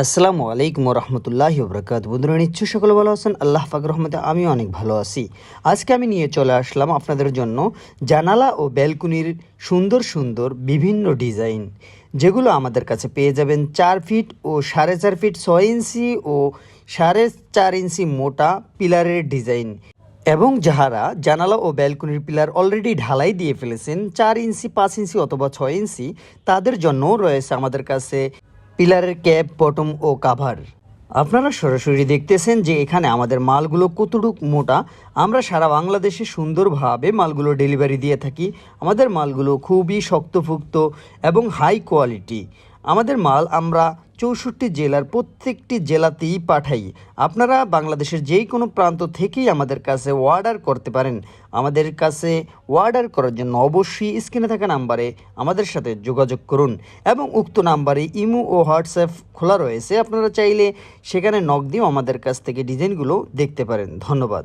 আসসালামু আলাইকুম রহমতুল্লাহি বরকাত বন্ধুরা নিশ্চয় সকলে ভালো আছেন? আল্লাহ পাক রহমতে আমিও অনেক ভালো আছি। আজকে আমি নিয়ে চলে আসলাম আপনাদের জন্য জানালা ও ব্যালকনির সুন্দর সুন্দর বিভিন্ন ডিজাইন, যেগুলো আমাদের কাছে পেয়ে যাবেন চার ফিট ও সাড়ে চার ফিট ছয় ইঞ্চি ও সাড়ে চার ইঞ্চি মোটা পিলারের ডিজাইন। এবং যাহারা জানালা ও ব্যালকনির পিলার অলরেডি ঢালাই দিয়ে ফেলেছেন, চার ইঞ্চি, পাঁচ ইঞ্চি অথবা ছয় ইঞ্চি, তাদের জন্যও রয়েছে আমাদের কাছে পিলারের ক্যাপ, বটম ও কাভার। আপনারা সরাসরি দেখতেছেন যে এখানে আমাদের মালগুলো কতটুক মোটা। আমরা সারা বাংলাদেশে সুন্দরভাবে মালগুলো ডেলিভারি দিয়ে থাকি। আমাদের মালগুলো খুবই শক্তপুক্ত এবং হাই কোয়ালিটি আমাদের মাল আমরা চৌষট্টি জেলার প্রত্যেকটি জেলাতেই পাঠাই। আপনারা বাংলাদেশের যেই কোনো প্রান্ত থেকেই আমাদের কাছে অর্ডার করতে পারেন। আমাদের কাছে অর্ডার করার জন্য অবশ্যই স্ক্রিনে থাকা নাম্বারে আমাদের সাথে যোগাযোগ করুন এবং উক্ত নাম্বারে ইমো ও হোয়াটসঅ্যাপ খোলা রয়েছে। আপনারা চাইলে সেখানে নক দিয়েও আমাদের কাছ থেকে ডিজাইনগুলো দেখতে পারেন। ধন্যবাদ।